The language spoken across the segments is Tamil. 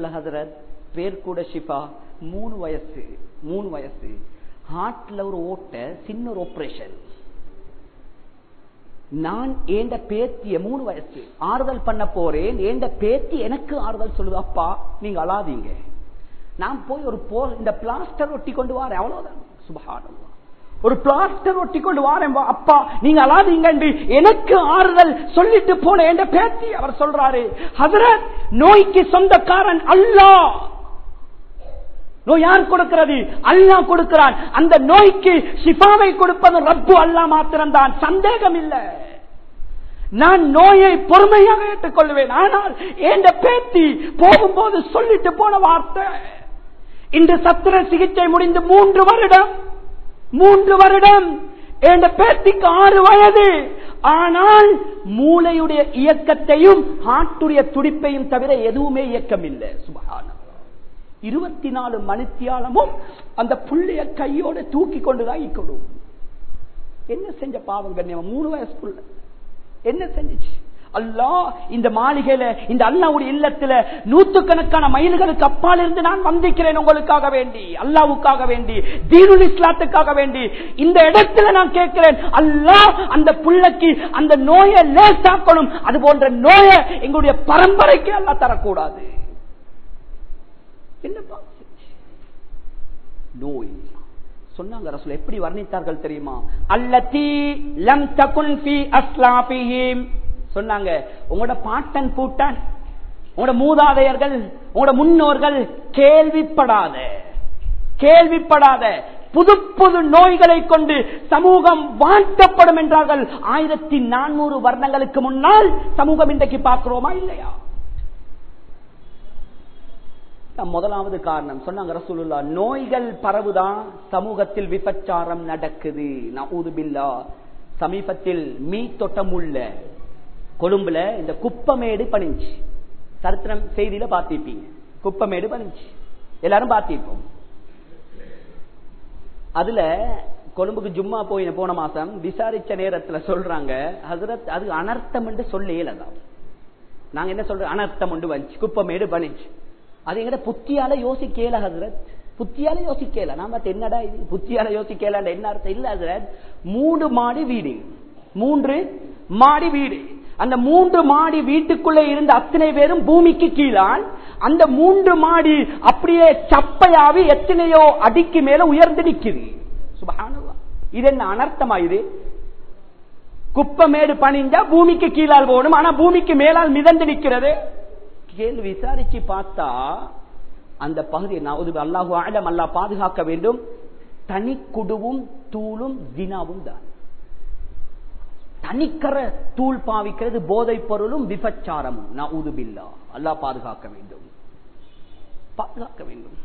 ஹசரத் பேர் கூட ஷிஃபா மூணு வயசு மூணு வயசு. ஹார்ட்ல ஒரு ஓட்ட சின்ன ஒரு ஆப்ரேஷன் நான் ஏண்ட பேத்திய மூணு வயசு ஆறுதல் பண்ண போறேன் ஏண்ட பேத்தி எனக்கு ஆறுதல் சொல்லுது அப்பா நீங்க அழாதீங்க. நான் போய் ஒரு போ இந்த பிளாஸ்டர் ஒட்டி கொண்டு வரேன் அவ்வளவுதான். சுபகானல்லா ஒரு பிளாஸ்டர் ஒட்டி கொண்டு வாரேன் அப்பா நீங்க அலாதீங்க என்று எனக்கு ஆறுதல் சொல்லிட்டு போன என்ற பேத்தி அவர் சொல்றாரு. ஹதரத் நோய்க்கு சொந்தக்காரன் அல்லா. நோய் யார் கொடுக்கிறது? அல்லா கொடுக்கிறான். அந்த நோய்க்கு சிபாவை கொடுப்பது ரப்பு அல்லா மாத்திரம்தான். சந்தேகம் இல்லை நான் நோயை பொறுமையாக ஏற்றுக்கொள்வேன். ஆனால் என் பேத்தி போகும்போது சொல்லிட்டு போன வார்த்தை. இன்று சத்திர சிகிச்சை முடிந்து மூன்று வருடம் மூன்று வருடம். என் பேத்திக்கு ஆறு வயது. ஆனால் மூளையுடைய இயக்கத்தையும் ஹார்ட்டுடைய துடிப்பையும் தவிர எதுவுமே இயக்கம் இல்லை சுபகானம் இருபத்தி நாலு மணித்தியாலமும் அந்த புள்ளைய கையோட தூக்கி கொண்டுதான் இக்கணும் என்ன செஞ்ச பாவம் கண்ணியம்? மூணு வயசுக்குள்ள. என்ன செஞ்சிச்சு? அல்லா இந்த மாளிகையில இந்த அல்லாவுடைய இல்லத்துல நூத்துக்கணக்கான மைல்களுக்கு அப்பால் இருந்து நான் வந்திக்கிறேன் உங்களுக்காக வேண்டி அல்லாவுக்காக வேண்டி தீனுல் இஸ்லாத்துக்காக வேண்டி. இந்த இடத்துல நான் கேட்கிறேன் அல்லா அந்த புள்ளைக்கு அந்த நோயை லேசாக்கணும். அது போன்ற நோயை எங்களுடைய பரம்பரைக்கு அல்லா தரக்கூடாது. என்னப்பா நோய். சொன்னாங்க ரசூல் எப்படி வர்ணித்தார்கள் தெரியுமா? அல்லத்தி லம் தகுன் ஃபி அஸ்லாபிஹிம் சொன்னாங்க உங்களோட பாட்டன் பூட்டன் உங்களோட மூதாதையர்கள் உங்களோட முன்னோர்கள் கேள்விப்படாத கேள்விப்படாத புது புது நோய்களை கொண்டு சமூகம் வாழ்த்தப்படும் என்றார்கள். ஆயிரத்தி நானூறு வருடங்களுக்கு முன்னால் சமூகம் இன்றைக்கு பார்க்கிறோமா இல்லையா? முதலாவது காரணம். சொன்னாங்க ரசூலுல்லா நோய்கள் பரவுதான் சமூகத்தில் விபச்சாரம் நடக்குது. நூதுபில்லா சமீபத்தில் மீ தொட்டமுள்ள கொழும்புல இந்த குப்பமேடு பணிஞ்சு. சரித்திரம் செய்தியில பார்த்திருப்பீங்க. குப்பமேடு பணிஞ்சு. எல்லாரும் பார்த்திருப்போம். அதுல கொழும்புக்கு ஜும்மா போயின போன மாசம் விசாரிச்ச நேரத்துல சொல்றாங்க ஹசரத் அது அனர்த்தம் என்று சொல்லியலதான் நாங்க என்ன சொல்றோம்? அனர்த்தம் உண்டு வந்துச்சு குப்பமேடு பணிஞ்சு. அது எங்கட புத்தியால யோசிக்கல ஹசரத். புத்தியால யோசிக்கல. நாம என்னடா இது? புத்தியால யோசிக்கல என்ன அர்த்தம்? இல்ல ஹசரத். மூணு மாடி வீடு. மூன்று மாடி வீடு. அந்த மூன்று மாடி வீட்டுக்குள்ளே இருந்த அத்தனை பேரும் பூமிக்கு கீழான். அந்த மூன்று மாடி அப்படியே சப்பையாவி எத்தனையோ அடிக்கு மேல உயர்ந்து நிற்குது. இது என்ன அனர்த்தமா இது? குப்பமேடு பணிஞ்சா பூமிக்கு கீழால் போகணும் ஆனா பூமிக்கு மேலால் மிதந்து நிற்கிறது. கேள்வி விசாரிச்சு பார்த்தா அந்த பகுதி அல்லாஹு ஆழம் அல்லா பாதுகாக்க வேண்டும். தனி குடுவும் தூளும் தினாவும் தான். தனிக்கர தூள் பாவிக்கிறது போதை பொருளும் விபச்சாரமும். அல்லா பாதுகாக்க வேண்டும். பாதுகாக்க வேண்டும்.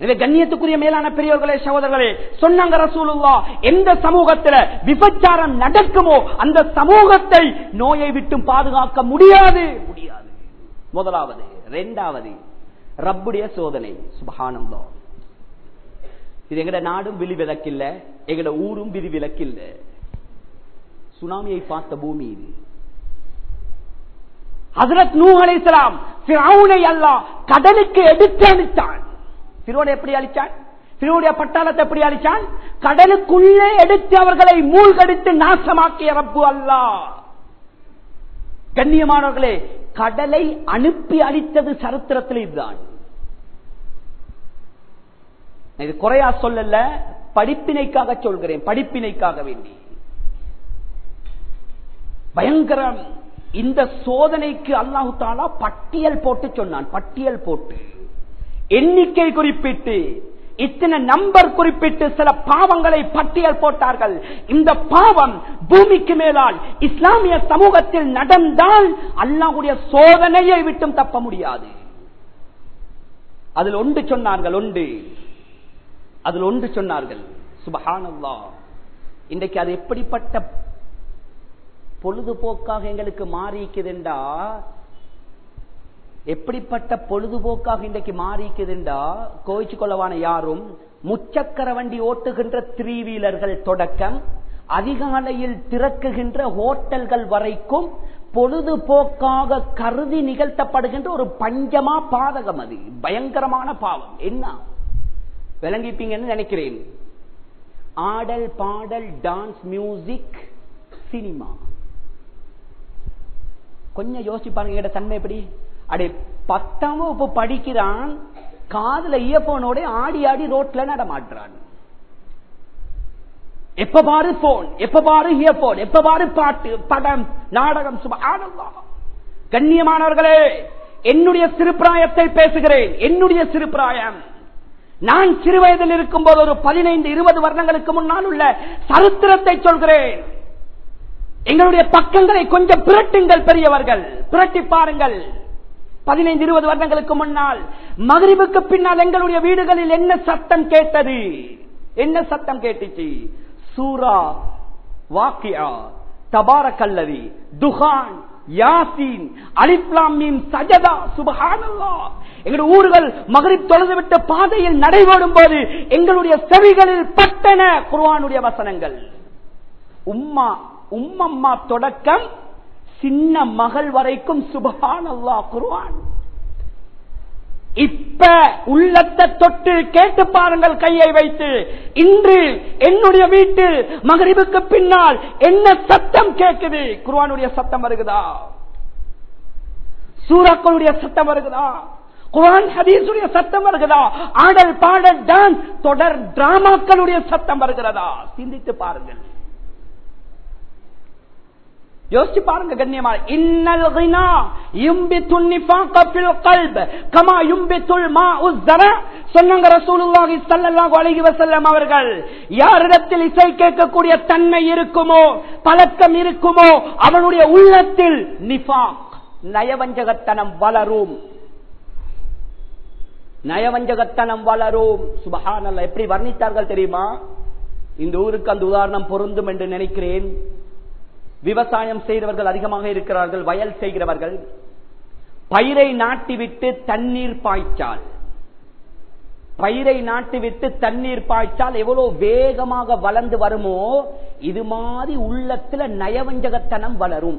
எனவே கண்ணியத்துக்குரிய மேலான பெரியவர்களே சகோதரர்களே சொன்னாங்க ரசூலுல்லா எந்த சமூகத்தில் விபச்சாரம் நடக்குமோ அந்த சமூகத்தை நோயை விட்டும் பாதுகாக்க முடியாது. முடியாது. முதலாவது இரண்டாவது ரப்புடைய சோதனை. சுபகானந்தோ இது எங்கட நாடும் விதிவிலக்கில்ல எங்கட ஊரும் விதிவிலக்கில்லை. சுனாமியை பார்த்த பூமி இது ஹசரத் நூ அலிஸ்லாம் அல்லா கடலுக்கு எடுத்து அளித்தான் பிரோட எப்படி அளித்தான் பிரோடைய பட்டாளத்தை எப்படி அளித்தான் கடலுக்குள்ளே எடுத்து அவர்களை மூழ்கடித்து நாசமாக்கிய ரப்பு அல்லா. கண்ணியமானவர்களே கடலை அனுப்பி அளித்தது சரித்திரத்தில் இதுதான். இது குறையா சொல்லல படிப்பினைக்காக சொல்கிறேன் படிப்பினைக்காக வேண்டி. பயங்கரம். இந்த சோதனைக்கு அல்லாஹு தாலா பட்டியல் போட்டு சொன்னான். பட்டியல் போட்டு. எண்ணிக்கை குறிப்பிட்டு இத்தனை நம்பர் குறிப்பிட்டு சில பாவங்களை பட்டியல் போட்டார்கள். இந்த பாவம் பூமிக்கு மேலால் இஸ்லாமிய சமூகத்தில் நடந்தால் அல்லாஹுடைய சோதனையை விட்டும் தப்ப முடியாது. அதில் ஒன்று சொன்னார்கள் ஒன்று. அதில் ஒன்று சொன்னார்கள் சுபஹானல்லா இன்றைக்கு அது எப்படிப்பட்ட பொழுதுபோக்காக எங்களுக்கு மாறிக்குதுண்டா எப்படிப்பட்ட பொழுதுபோக்காக இன்றைக்கு மாறிக்குதுண்டா கோயிச்சு கொள்ளவான யாரும்? முச்சக்கர வண்டி ஓட்டுகின்ற த்ரீ வீலர்கள் தொடக்கம் அதிகாலையில் திறக்குகின்ற ஹோட்டல்கள் வரைக்கும் பொழுதுபோக்காக கருதி நிகழ்த்தப்படுகின்ற ஒரு பஞ்சமா பாதகம் அது. பயங்கரமான பாவம். என்ன? விளங்கிப்பீங்கன்னு நினைக்கிறேன். ஆடல் பாடல் டான்ஸ் மியூசிக் சினிமா. கொஞ்சம் யோசிச்சு பாருங்க தன்மை எப்படி? அடே பத்தாம் இப்போ படிக்கிறான் காதுல இயப்போனோட ஆடி ஆடி ரோட்ல நடமாட்டுறான் எப்ப பாரு போன் எப்ப பாரு இயர்போன் எப்ப பாரு பாட்டு படம் நாடகம் சுப கண்ணியமானவர்களே என்னுடைய சிறுபிராயத்தை பேசுகிறேன் என்னுடைய சிறுபிராயம் நான் சிறு வயதில் இருக்கும் போது ஒரு பதினைந்து இருபது வருடங்களுக்கு முன்னால் உள்ள சரித்திரத்தை சொல்கிறேன். எங்களுடைய பக்கங்களை கொஞ்சம் பிரட்டுங்கள் பெரியவர்கள். பிரட்டி பாருங்கள். பதினைந்து இருபது வருடங்களுக்கு முன்னால் மகிழ்வுக்கு பின்னால் எங்களுடைய வீடுகளில் என்ன சத்தம் கேட்டது? என்ன சத்தம் கேட்டுச்சு? சூரா வாக்கியா தபார கல்லவி துகான் யாசீன் அலிப்லாமீம் சஜதா சுபஹானல்லா. எங்களுடைய ஊர்கள் மகரிப் தொழுதுவிட்ட பாதையில் நடைபெறும் போது எங்களுடைய செவிகளில் பட்டன குர்வானுடைய வசனங்கள். உம்மா உம்மம்மா தொடக்கம் சின்ன மகள் வரைக்கும் சுபஹான் அல்லா குருவான் இப்ப உள்ளத்தை தொட்டு கேட்டு பாருங்கள் கையை வைத்து. இன்று என்னுடைய வீட்டில் மகரிவுக்கு பின்னால் என்ன சத்தம் கேட்குது குருவானுடைய சத்தம் வருகுதா? சூறாக்களுடைய சத்தம் வருகுதா? குரான் ஹதீசுடைய சத்தம் வருகிறதா ஆடல் பாடல் டான்ஸ் தொடர் டிராமாக்களுடைய சத்தம் வருகிறதா? சிந்தித்து பாருங்கள். யோசிச்சு பாருங்க கண்ணியமான இன்னல் கினா யும்பித்துல் நிஃபாக ஃபில் கல்ப் கமா யும்பித்துல் மாஉ சொன்னாங்க ரசூலுல்லாஹி ஸல்லல்லாஹு அலைஹி வஸல்லம் அவர்கள் யாரிடத்தில் இசை கேட்கக்கூடிய தன்மை இருக்குமோ பழக்கம் இருக்குமோ அவனுடைய உள்ளத்தில் நிஃபாக் நயவஞ்சகத்தனம் வளரும். நயவஞ்சகத்தனம் வளரும். சுபஹானல்லாஹ் எப்படி வர்ணித்தார்கள் தெரியுமா? இந்த ஊருக்கு அந்த உதாரணம் பொருந்தும் என்று நினைக்கிறேன். விவசாயம் செய்தவர்கள் அதிகமாக இருக்கிறார்கள் வயல் செய்கிறவர்கள். பயிரை நாட்டிவிட்டு தண்ணீர் பாய்ச்சால். பயிரை நாட்டிவிட்டு தண்ணீர் பாய்ச்சால் எவ்வளவு வேகமாக வளர்ந்து வருமோ இது மாதிரி உள்ளத்துல நயவஞ்சகத்தனம் வளரும்.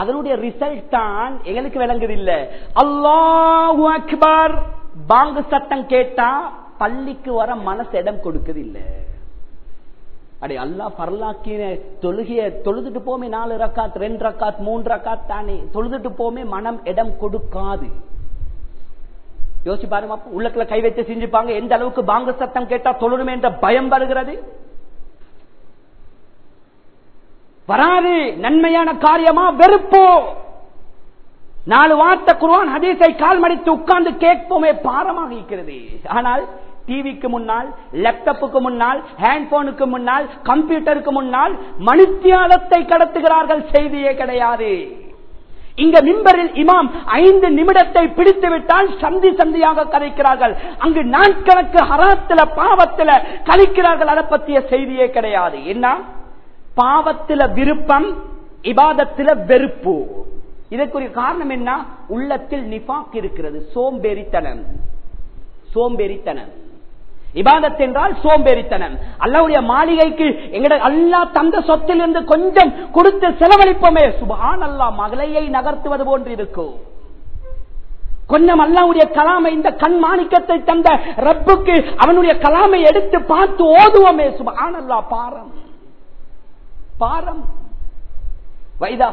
அதனுடைய ரிசல்ட் தான் எங்களுக்கு விளங்குது இல்ல அல்லாஹு அக்பர் பாங்கு சத்தம் கேட்டா பள்ளிக்கு வர மனசு இடம் கொடுக்குது இல்லை அடே அல்லா பரலாக்கின தொழுகிய தொழுதுட்டு போமே நாலு ரக்காத் ரெண்டு ரக்காத் மூன்று ரக்காத் தானே. தொழுதுட்டு போமே மனம் இடம் கொடுக்காது. யோசிச்சு பாருங்க உள்ளக்குள்ள கை வச்சு செஞ்சுப்பாங்க. எந்த அளவுக்கு பாங்க சத்தம் கேட்டா தொழுமே என்ற பயம் வருகிறது? வராது. நன்மையான காரியமா வெறுப்போ. நாலு வார்த்தை குருவான் ஹதீஸை கால் மடித்து உட்கார்ந்து கேட்போமே பாரமாக இருக்கிறது. ஆனால் டிவிக்கு முன்னால் லேப்டாப்புக்கு முன்னால் ஹேண்ட்போனுக்கு முன்னால் கம்ப்யூட்டருக்கு முன்னால் மணித்தியாலத்தை கடத்துகிறார்கள் செய்தியே கிடையாது. இங்க மிம்பரில் இமாம் ஐந்து நிமிடத்தை பிடித்து விட்டால் சந்தி சந்தியாக கதைக்கிறார்கள். அங்கு நாட்கணக்கு ஹராத்துல பாவத்துல கழிக்கிறார்கள் அதை பற்றிய செய்தியே கிடையாது. என்ன? பாவத்தில விருப்பம் இபாதத்தில வெறுப்பு. இதற்குரிய காரணம் என்ன? உள்ளத்தில் நிபாக் இருக்கிறது சோம்பேறித்தனம். சோம்பேறித்தனம். இபாதத் என்றால் சோம்பேறித்தனம். அல்லாவுடைய மாளிகைக்கு எங்கட அல்லா தந்த சொத்திலிருந்து கொஞ்சம் கொடுத்து செலவழிப்போமே. சுபான் அல்லா மகளையை நகர்த்துவது போன்று இருக்கும். கொஞ்சம் அல்லாவுடைய கலாமை இந்த கண் மாணிக்கத்தை தந்த ரப்புக்கு அவனுடைய கலாமை எடுத்து பார்த்து ஓதுவோமே. சுபான் அல்லா பாரம். பாரம். இந்த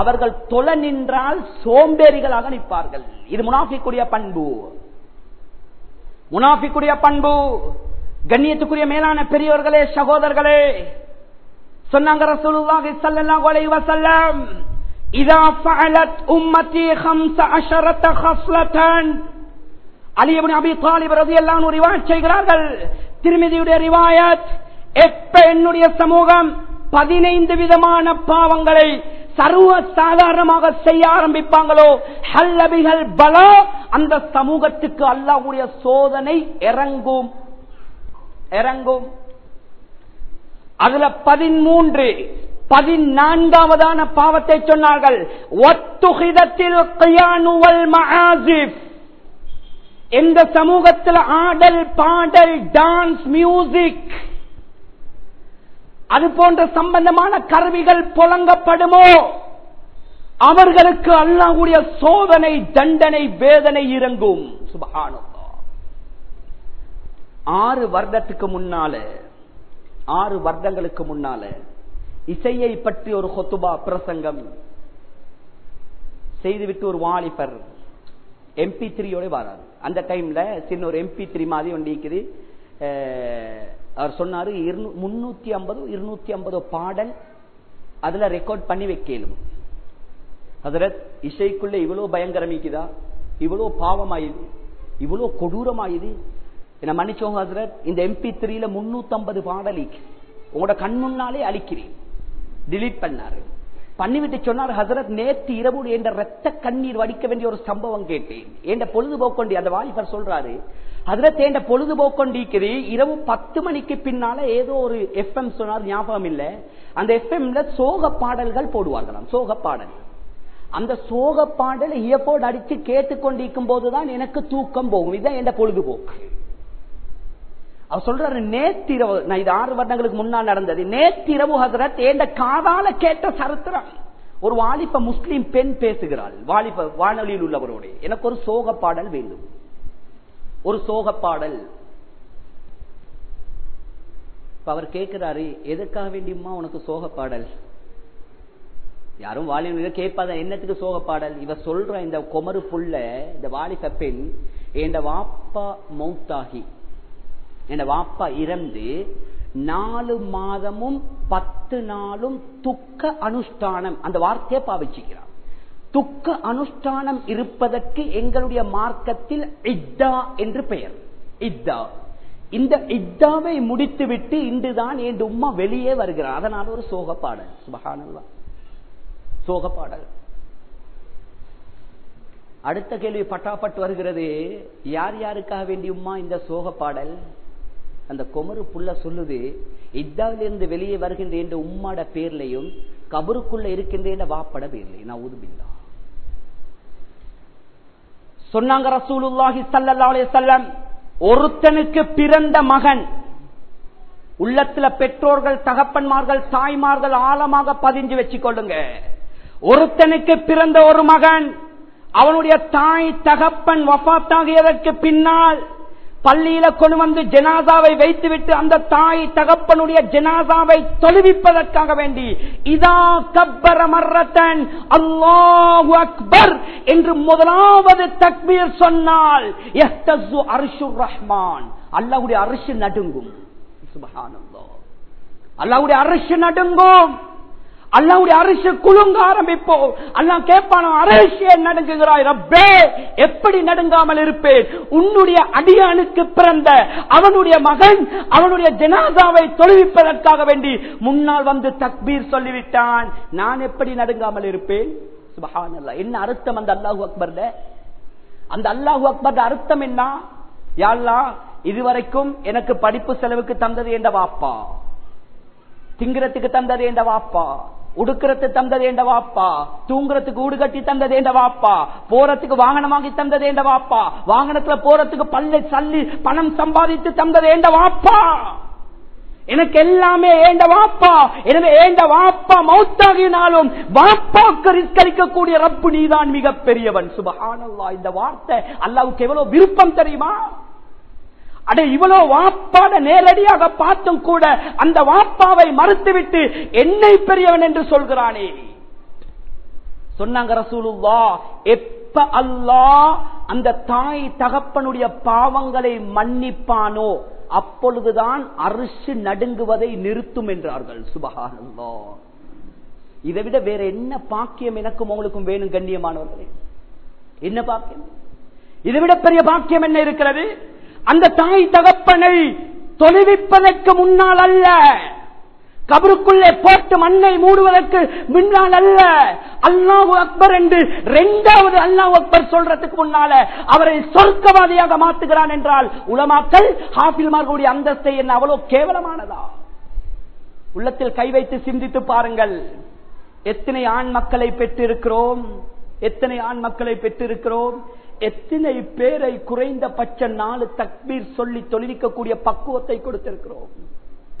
அவர்கள் தொலை நின்றால் சோம்பேறிகளாக நிற்பார்கள். இது முனாஃபிக்குடைய பண்பு. முனாஃபிக்குடைய பண்பு. கண்ணியத்துக்குரிய மேலான பெரியவர்களே சகோதரர்களே சொன்னாங்க ரசூலுல்லாஹி ஸல்லல்லாஹு அலைஹி வஸல்லம் இதா ஃபஅலத் உம்மத்தி 15 அலியபுன் அபி தாலிப் ரதி எல்லாம் ரிவாயத் செய்கிறார்கள். திருமதியுடைய ரிவாயத் எப்ப என்னுடைய சமூகம் பதினைந்து விதமான பாவங்களை சர்வ சாதாரணமாக செய்ய ஆரம்பிப்பாங்களோ ஹல்லபிகள் பலா அந்த சமூகத்துக்கு அல்லாஹ்வுடைய சோதனை இறங்கும். இறங்கும். அதுல பதிமூன்று பதினான்காவதான பாவத்தை சொன்னார்கள். ஒத்துகிதத்தில் கையானுவல் மகாசிப் எந்த சமூகத்தில் ஆடல் பாடல் டான்ஸ் மியூசிக் அது போன்ற சம்பந்தமான கருவிகள் புழங்கப்படுமோ? அவர்களுக்கு அல்லாஹுடைய சோதனை தண்டனை வேதனை இறங்கும். சுபஹானல்லாஹ். ஆறு வருடத்துக்கு முன்னால ஆறு வருடங்களுக்கு முன்னால இசையை பற்றி ஒரு கொத்துபா பிரசங்கம் செய்துவிட்டு ஒரு வாலிபர் எம்பி த்ரீயோட வராது அந்த டைம்ல சின்ன ஒரு எம்பி த்ரீ மாதிரி ஒன்று இருக்குது. அவர் சொன்னாரு முன்னூத்தி ஐம்பது இருநூத்தி ஐம்பது பாடல் அதுல ரெக்கார்ட் பண்ணி வைக்கலும் ஹசரத் இசைக்குள்ள இவ்வளவு பயங்கரமிக்குதா இவ்வளவு பாவமாயுது? இவ்வளவு கொடூரமாயுது? என்ன மன்னிச்சோங்க ஹசரத் இந்த எம்பி த்ரீல முன்னூத்தி ஐம்பது பாடல் உங்களோட கண் முன்னாலே அழிக்கிறேன். டிலீட் பண்ணாரு. பண்ணிவிட்டு சொன்னார் ஹசரத் நேத்து இரவு என்ற ரத்த கண்ணீர் வடிக்க வேண்டிய ஒரு சம்பவம் கேட்டேன். என்ற பொழுதுபோக்கொண்டி அந்த வாலிபர் சொல்றாரு ஹசரத் என்ற பொழுதுபோக்கொண்டிக்குது இரவு பத்து மணிக்கு பின்னால ஏதோ ஒரு எஃப்எம் சொன்னார் ஞாபகம் இல்ல. அந்த எஃப்எம்ல சோக பாடல்கள் போடுவார்களாம் சோக பாடல். அந்த சோக பாடல் இயப்போடு அடிச்சு கேட்டுக்கொண்டிருக்கும் போதுதான் எனக்கு தூக்கம் போகும். இதுதான் என்ற பொழுதுபோக்கு. அவர் சொல்றாரு நேத்திரவு நான் இது ஆறு வருடங்களுக்கு முன்னால் நடந்தது. நேத்திரவு ஹசரத் ஏண்ட காதால கேட்ட சரித்திரம். ஒரு வாலிப முஸ்லீம் பெண் பேசுகிறாள். வாலிப வானொலியில் உள்ளவரோட. எனக்கு ஒரு சோக பாடல் வேண்டும். ஒரு சோக பாடல். அவர் கேட்கிறாரு எதுக்காக வேண்டியம்மா உனக்கு சோக பாடல்? யாரும் வாலிப கேட்பாத என்னத்துக்கு சோக பாடல்? இவ சொல்ற இந்த கொமரு புள்ள இந்த வாலிப பெண் என் வாப்பா மௌத்தாகி என் வாப்பா இறந்து நாலு மாதமும் பத்து நாளும் துக்க அனுஷ்டானம் அந்த வார்த்தையை பாவிச்சுக்கிறார் துக்க அனுஷ்டானம் இருப்பதற்கு எங்களுடைய மார்க்கத்தில் இத்தா என்று பெயர். இத்தா இந்த இத்தாவை முடித்துவிட்டு இன்றுதான் என் உம்மா வெளியே வருகிறார். அதனால் ஒரு சோக பாடல் சுபகானல்லா சோக பாடல் அடுத்த கேள்வி பட்டாப்பட்டு வருகிறது. யார் யாருக்காக வேண்டியுமா இந்த சோக பாடல் அந்த குமரு புள்ள சொல்லுது இத்தாவிலிருந்து வெளியே வருகின்ற என்ற உம்மாட பேர்லையும் கபருக்குள்ள இருக்கின்ற வாப்பட பேர்லையும் நான் உதுபில்லா சொன்னாங்க ரசூலுல்லாஹி ஸல்லல்லாஹு அலைஹி ஒருத்தனுக்கு பிறந்த மகன் உள்ளத்துல பெற்றோர்கள் தகப்பன்மார்கள் தாய்மார்கள் ஆழமாக பதிஞ்சு வச்சு கொள்ளுங்க ஒருத்தனுக்கு பிறந்த ஒரு மகன் அவனுடைய தாய் தகப்பன் வபாத்தாகியதற்கு பின்னால் பள்ளியில கொண்டு வந்து ஜனாசாவை வைத்துவிட்டு அந்த தாய் தகப்பனுடைய ஜனாசாவை தொழுவிப்பதற்காக வேண்டி இதா கப்பர மர்ரத்தன் அல்லாஹு அக்பர் என்று முதலாவது தக்பீர் சொன்னால் யஹ்தஸு அர்ஷுர் ரஹ்மான். அல்லாஹ்வுடைய அரிசு நடுங்கும். அல்லாவுடைய அல்லாஹ்வுடைய நடுங்கும். அல்லாவுடைய அரசு குலுங்க ஆரம்பிப்போம். அல்லா கேட்பான அரசிய நடுங்குகிறாய் ரப்பே? எப்படி நடுங்காமல் இருப்பேன்? உன்னுடைய அடியானுக்கு பிறந்த அவனுடைய மகன் அவனுடைய ஜனாதாவை தொழுவிப்பதற்காக வேண்டி முன்னால் வந்து தக்பீர் சொல்லிவிட்டான். நான் எப்படி நடுங்காமல் இருப்பேன்? சுபஹானல்லா. என்ன அர்த்தம் அந்த அல்லாஹு அக்பர்ல? அந்த அல்லாஹு அக்பர் அர்த்தம் என்ன? யாழ்லா இதுவரைக்கும் எனக்கு படிப்பு செலவுக்கு தந்தது என்ற வாப்பா. திங்கிறதுக்கு தந்தது என்ற வாப்பா. உடுக்கிறதுக்கு தந்தது என்ற வாப்பா தூங்குறதுக்கு ஊடு கட்டி தந்தது என்ற வாப்பா போறதுக்கு வாகனம் வாங்கி தந்தது என்ற வாப்பா வாகனத்துல போறதுக்கு பல்லை சல்லி பணம் சம்பாதித்து தந்தது என்ற வாப்பா எனக்கு எல்லாமே ஏண்ட வாப்பா எனவே ஏண்ட வாப்பா மௌத்தாகினாலும் வாப்பாக்கு ரிஸ்க் அளிக்கக்கூடிய ரப்பு நீதான் மிக பெரியவன் சுபஹானல்லா இந்த வார்த்தை அல்லாவுக்கு எவ்வளவு விருப்பம் தெரியுமா? அட இவ்வளவு வாப்பாட நேரடியாக பார்த்தும் கூட அந்த வாப்பாவை மறுத்துவிட்டு என்னை பெரியவன் என்று சொல்கிறானே. சொன்னாங்க ரசூலுல்லா எப்ப அல்லாஹ் அந்த தாய் தகப்பனுடைய பாவங்களை மன்னிப்பானோ அப்பொழுதுதான் அரிசி நடுங்குவதை நிறுத்தும் என்றார்கள். சுபகானல்லா இதை விட வேற என்ன பாக்கியம் எனக்கும் உங்களுக்கும் வேணும் கண்ணியமானவர்களே? என்ன பாக்கியம்? இதை விட பெரிய பாக்கியம் என்ன இருக்கிறது? அந்த தாய் தகப்பனை தொலைவிப்பதற்கு முன்னால் அல்ல. கபருக்குள்ளே போட்டு மண்ணை மூடுவதற்கு முன்னால் அல்ல. அல்லாஹு அக்பர் என்று இரண்டாவது அல்லாஹு அக்பர் சொல்றதுக்கு முன்னால அவரை சொர்க்கவாதியாக மாத்துகிறான் என்றால் உலமாக்கள் ஹாஃபில்மார்களுடைய அந்தஸ்தை என்ன அவ்வளவு கேவலமானதா? உள்ளத்தில் கை வைத்து சிந்தித்து பாருங்கள். எத்தனை ஆண் மக்களை பெற்றிருக்கிறோம்? எத்தனை ஆண் மக்களை பெற்றிருக்கிறோம்? எத்தனை பேரை குறைந்தபட்ச நாலு தக்பீர் சொல்லி தொழிலிக்கக்கூடிய பக்குவத்தை கொடுத்திருக்கிறோம்?